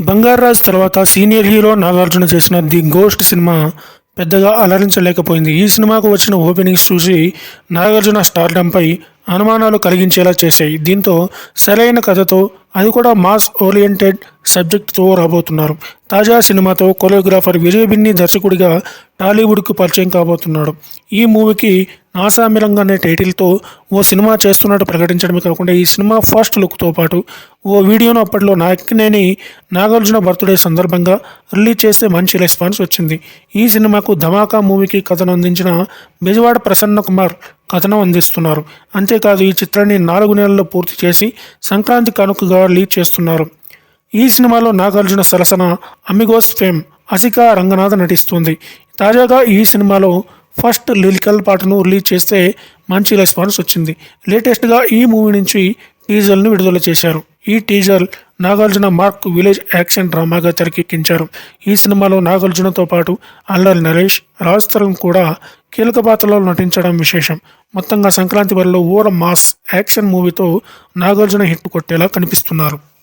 బంగారాజ్ తర్వాత senior hero Nagarjuna చేసిన the ghost cinema పెద్దగా అలరించలేకపోయింది. ఈ సినిమాకు వచ్చిన ఓపెనింగ్స్ చూసి నాగార్జున స్టార్డంపై అనుమానాలు కలిగించేలా చేశాయి. దీంతో సరైన కథతో అది కూడా మాస్ ఓరియంటెడ్ సబ్జెక్ట్తో రాబోతున్నారు. తాజా సినిమాతో కొరియోగ్రాఫర్ విజయ్ బిన్ని దర్శకుడిగా టాలీవుడ్కు పరిచయం కాబోతున్నాడు. ఈ మూవీకి నాసామిరంగ్ అనే టైటిల్తో ఓ సినిమా చేస్తున్నట్టు ప్రకటించడమే కాకుండా ఈ సినిమా ఫస్ట్ లుక్తో పాటు ఓ వీడియోను అప్పట్లో నాకినేని నాగార్జున బర్త్డే సందర్భంగా రిలీజ్ చేస్తే మంచి రెస్పాన్స్ వచ్చింది. ఈ సినిమాకు ధమాకా మూవీకి కథను అందించిన బెజవాడ ప్రసన్న కుమార్ కథనం అందిస్తున్నారు. అంతేకాదు ఈ చిత్రాన్ని నాలుగు నెలల్లో పూర్తి చేసి సంక్రాంతి కానుకగా రిలీజ్ చేస్తున్నారు. ఈ సినిమాలో నాగార్జున సరసన అమిగోస్ ఫేమ్ అసికా రంగనాథ్ నటిస్తుంది. తాజాగా ఈ సినిమాలో ఫస్ట్ లిరికల్ పాటను రిలీజ్ చేస్తే మంచి రెస్పాన్స్ వచ్చింది. లేటెస్ట్గా ఈ మూవీ నుంచి టీజర్ను విడుదల చేశారు. ఈ teaser Nagarjuna mark village action డ్రామాగా తెరకెక్కించారు. ఈ సినిమాలో నాగార్జునతో పాటు అల్లరి నరేష్ రాజ్ తరుణ్ కూడా కీలక పాత్రలో నటించడం విశేషం. మొత్తంగా సంక్రాంతి వరలో ఊర మాస్ యాక్షన్ మూవీతో నాగార్జున హిట్ కొట్టేలా కనిపిస్తున్నారు.